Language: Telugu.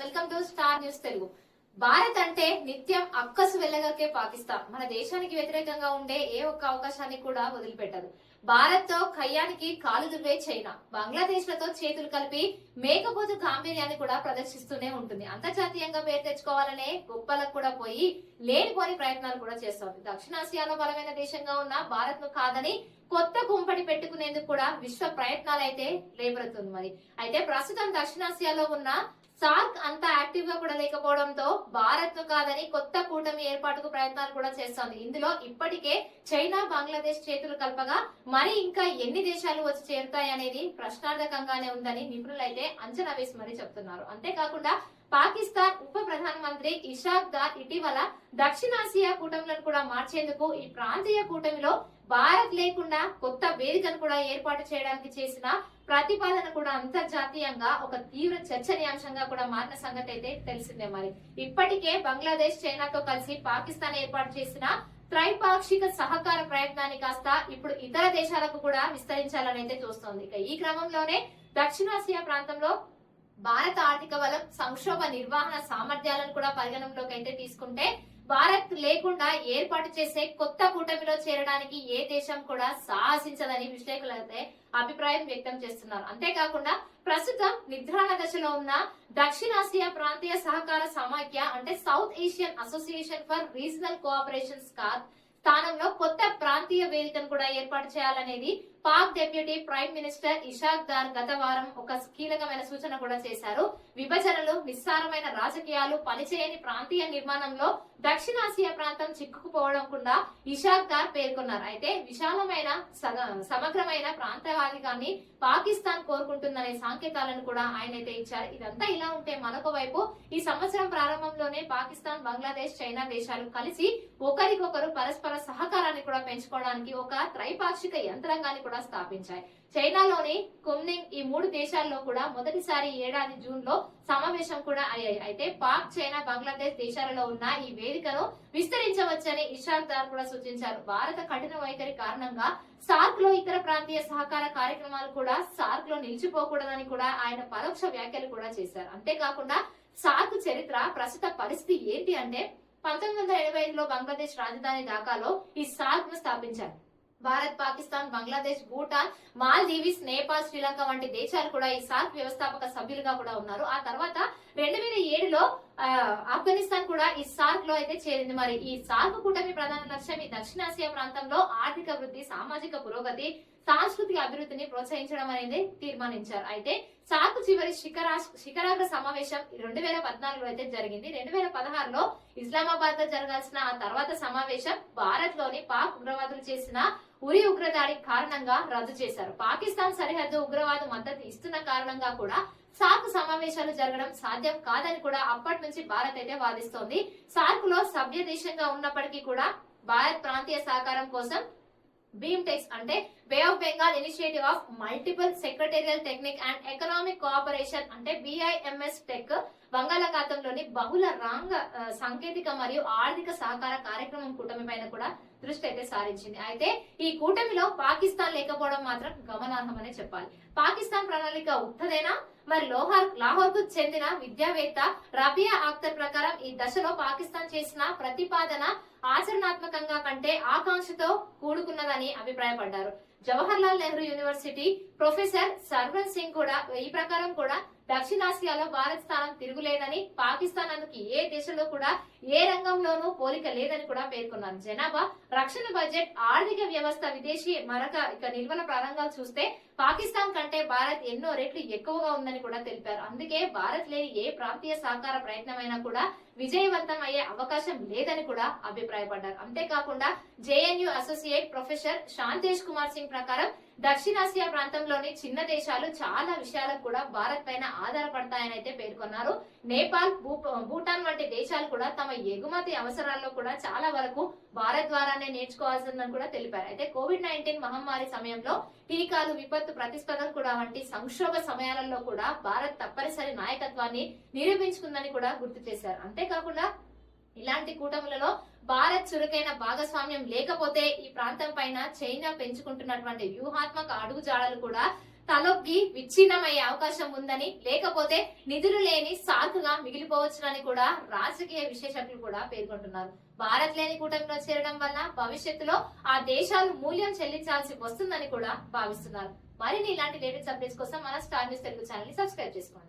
Welcome to star news Telugu. Bharat అంటే నిత్యం అక్కసు వెళ్ళగలిగే పాకిస్తాన్. మన దేశానికి వ్యతిరేకంగా ఉండే ఏ ఒక్క అవకాశాన్ని కూడా వదిలిపెట్టదు. భారత్తో కయ్యానికి కాలు దువ్వే చైనా. బంగ్లాదేశ్లతో చేతులు కలిపి మేకపోతు గాంభీర్యాన్ని కూడా ప్రదర్శిస్తూనే ఉంటుంది. అంతర్జాతీయంగా పేరు తెచ్చుకోవాలనే గొప్పలకు కూడా పోయి లేనిపోని ప్రయత్నాలు కూడా చేస్తోంది దక్షిణాసియాలో బలమైన దేశంగా ఉన్న భారత్ను కాదని కొత్త కుంపటి పెట్టుకునేందుకు కూడా విశ్వ ప్రయత్నాలు అయితే లేబడుతుంది మరి. అయితే ప్రస్తుతం దక్షిణాసియాలో ఉన్న సార్క్ అంత యాక్టివ్గా కూడా లేకపోవడంతో భారత్ కాదని కొత్త కూటమి ఏర్పాటుకు ప్రయత్నాలు కూడా చేస్తోంది. ఇందులో ఇప్పటికే చైనా బంగ్లాదేశ్ చేతులు కలపగా మరి ఇంకా ఎన్ని దేశాలు వచ్చి చేరుతాయనేది ప్రశ్నార్థకంగానే ఉందని నిపుణులైతే అంచనా వేసి మరీ చెప్తున్నారు. అంతేకాకుండా పాకిస్తాన్ ఉప ప్రధానమంత్రి ఇషాక్ దార్ ఇటీవల దక్షిణాసియా కూటమిలను కూడా మార్చేందుకు ఈ ప్రాంతీయ కూటమిలో భారత్ లేకుండా కొత్త వేదికను కూడా ఏర్పాటు చేయడానికి చేసిన ప్రతిపాదన కూడా అంతర్జాతీయంగా ఒక తీవ్ర చర్చనీయాంశంగా కూడా మారిన సంగతి అయితే తెలిసిందే మరి. ఇప్పటికే బంగ్లాదేశ్ చైనాతో కలిసి పాకిస్తాన్ ఏర్పాటు చేసిన త్రైపాక్షిక సహకార ప్రయత్నాన్ని కాస్త ఇప్పుడు ఇతర దేశాలకు కూడా విస్తరించాలని అయితే చూస్తోంది. ఇక ఈ క్రమంలోనే దక్షిణాసియా ప్రాంతంలో భారత ఆర్థిక బలం సంక్షోభ నిర్వహణ సామర్థ్యాలను కూడా పరిగణనలోకి అయితే తీసుకుంటే భారత్ లేకుండా ఏర్పాటు చేసే కొత్త కూటమిలో చేరడానికి ఏ దేశం కూడా సాహసించదని విశ్లేషకులు అయితే అభిప్రాయం వ్యక్తం చేస్తున్నారు. అంతేకాకుండా ప్రస్తుతం నిద్రాణ దశలో ఉన్న దక్షిణాసియా ప్రాంతీయ సహకార సమాఖ్య అంటే south Asian association for regional cooperation scar స్థానంలో కొత్త ప్రాంతీయ వేదికను కూడా ఏర్పాటు చేయాలనేది Pak deputy prime minister Ishaq Dar గత వారం ఒక కీలకమైన సూచన కూడా చేశారు. విభజనలు నిస్సారమైన రాజకీయాలు పనిచేయని ప్రాంతీయ నిర్మాణంలో దక్షిణాసియా ప్రాంతం చిక్కుకుపోవడం కూడా ఇషాక్ దార్ పేర్కొన్నారు. అయితే విశాలమైన సమగ్రమైన ప్రాంతవాదికాన్ని పాకిస్తాన్ కోరుకుంటుందనే సంకేతాలను కూడా ఆయన అయితే ఇచ్చారు. ఇదంతా ఇలా ఉంటే మరొక వైపు ఈ సంవత్సరం ప్రారంభంలోనే పాకిస్తాన్ బంగ్లాదేశ్ చైనా దేశాలు కలిసి ఒకరికొకరు పరస్పర సహకారాన్ని కూడా పెంచుకోవడానికి ఒక త్రైపాక్షిక యంత్రాంగాన్ని కూడా స్థాపించాయి. చైనాలోని కుమ్నింగ్ ఈ మూడు దేశాల్లో కూడా మొదటిసారి ఏడాది జూన్లో సమావేశం కూడా అయ్యాయి. అయితే పాక్ చైనా బంగ్లాదేశ్ దేశాలలో ఉన్న ఈ వేదికను విస్తరించవచ్చని ఇషాక్ దార్ కూడా సూచించారు. భారత కఠిన వైఖరి కారణంగా సార్క్లో ఇతర ప్రాంతీయ సహకార కార్యక్రమాలు కూడా సార్క్లో నిలిచిపోకూడదని కూడా ఆయన పరోక్ష వ్యాఖ్యలు కూడా చేశారు. అంతేకాకుండా సార్క్ చరిత్ర ప్రస్తుత పరిస్థితి ఏంటి అంటే పంతొమ్మిది వందల ఎనభై ఐదులో బంగ్లాదేశ్ రాజధాని ఢాకాలో ఈ సార్క్ను స్థాపించారు. భారత్ పాకిస్తాన్ బంగ్లాదేశ్ భూటాన్ మాల్దీవిస్ నేపాల్ శ్రీలంక వంటి దేశాలు కూడా ఈ సార్క్ వ్యవస్థాపక సభ్యులుగా కూడా ఉన్నారు. ఆ తర్వాత రెండు వేల ఏడులో ఆఫ్ఘనిస్తాన్ కూడా ఈ సార్క్లో అయితే చేరింది. మరి ఈ సార్క్ కూటమి ప్రధాన లక్ష్యం ఈ దక్షిణాసియా ప్రాంతంలో ఆర్థిక వృద్ధి సామాజిక పురోగతి సాంస్కృతిక అభివృద్ధిని ప్రోత్సహించడం అనేది తీర్మానించారు. అయితే సార్క్ చివరి శిఖరా శిఖరాగ్ర సమావేశం రెండు వేల పద్నాలుగులో అయితే జరిగింది. రెండు వేల పదహారులో ఇస్లామాబాద్లో జరగాల్సిన ఆ తర్వాత సమావేశం భారత్లోని పాక్ ఉగ్రవాదులు చేసిన ఉరి ఉగ్రదాడి కారణంగా రద్దు చేశారు. పాకిస్తాన్ సరిహద్దు ఉగ్రవాద మద్దతు ఇస్తున్న కారణంగా కూడా సార్క్ సమావేశాలు జరగడం సాధ్యం కాదని కూడా అప్పటి నుంచి భారత్ అయితే వాదిస్తోంది. సార్క్లో సభ్య దేశంగా ఉన్నప్పటికీ కూడా భారత్ ప్రాంతీయ సహకారం కోసం బీమ్టెక్స్ అంటే bay of Bengal initiative of multiple secretarial technique and economic cooperation అంటే బిఐఎంఎస్ టెక్ బంగాళాఖాతంలోని బహుళ రంగ సాంకేతిక మరియు ఆర్థిక సహకార కార్యక్రమం కూటమి పైన కూడా దృష్టి అయితే సారించింది. అయితే ఈ కూటమిలో పాకిస్తాన్ లేకపోవడం మాత్రం గమనార్హమనే చెప్పాలి. పాకిస్తాన్ ప్రణాళిక ఉత్తదేనా? మరి లోహార్ లాహోర్కు చెందిన విద్యావేత్త రబియా ఆఖ్తర్ ప్రకారం ఈ దశలో పాకిస్తాన్ చేసిన ప్రతిపాదన ఆచరణాత్మకంగా కంటే ఆకాంక్షతో కూడుకున్నదని అభిప్రాయపడ్డారు. Jawaharlal Nehru university professor Sarvan Singh కూడా ఈ ప్రకారం కూడా దక్షిణాసియాలో భారత్ స్థానం తిరుగులేదని పాకిస్తాన్ అందుకు ఏ దేశంలో కూడా ఏ రంగంలోనూ పోలిక లేదని కూడా పేర్కొన్నారు. జనాభా రక్షణ బడ్జెట్ ఆర్థిక వ్యవస్థ విదేశీ మరొక ఇక నిల్వల ప్రారంభాలు చూస్తే పాకిస్తాన్ కంటే భారత్ ఎన్నో రెట్లు ఎక్కువగా ఉందని కూడా తెలిపారు. అందుకే భారత్ లేని ఏ ప్రాంతీయ సహకార ప్రయత్నమైనా కూడా విజయవంతం అయ్యే అవకాశం లేదని కూడా అభిప్రాయపడ్డారు. అంతేకాకుండా JNU associate professor Shantesh Kumar Singh ప్రకారం దక్షిణాసియా ప్రాంతంలోని చిన్న దేశాలు చాలా విషయాలకు కూడా భారత్ పైన ఆధారపడతాయని అయితే పేర్కొన్నారు. నేపాల్ భూటాన్ వంటి దేశాలు కూడా తమ ఎగుమతి అవసరాల్లో కూడా చాలా వరకు భారత్ ద్వారానే నేర్చుకోవాల్సిందని కూడా తెలిపారు. అయితే కోవిడ్ నైన్టీన్ మహమ్మారి సమయంలో టీకాలు విపత్తు ప్రతిస్పందన కూడా వంటి సంక్షోభ సమయాలలో కూడా భారత్ తప్పనిసరి నాయకత్వాన్ని నిరూపించుకుందని కూడా గుర్తు చేశారు. అంతేకాకుండా ఇలాంటి కూటములలో భారత్ చురుకైన భాగస్వామ్యం లేకపోతే ఈ ప్రాంతం పైన చైనా పెంచుకుంటున్నటువంటి వ్యూహాత్మక అడుగుజాడలు కూడా తలొగ్గి విచ్ఛిన్నమయ్యే అవకాశం ఉందని లేకపోతే నిధులు లేని సాకుగా మిగిలిపోవచ్చునని కూడా రాజకీయ విశేషజ్ఞులు కూడా పేర్కొంటున్నారు. భారత్ లేని కూటమిలో చేరడం వల్ల భవిష్యత్తులో ఆ దేశాలు మూల్యం చెల్లించాల్సి వస్తుందని కూడా భావిస్తున్నారు. మరిన్ని ఇలాంటి లేటెస్ట్ అప్డేట్స్ కోసం మన స్టార్ న్యూస్ తెలుగు ఛానల్ని సబ్స్క్రైబ్ చేసుకోండి.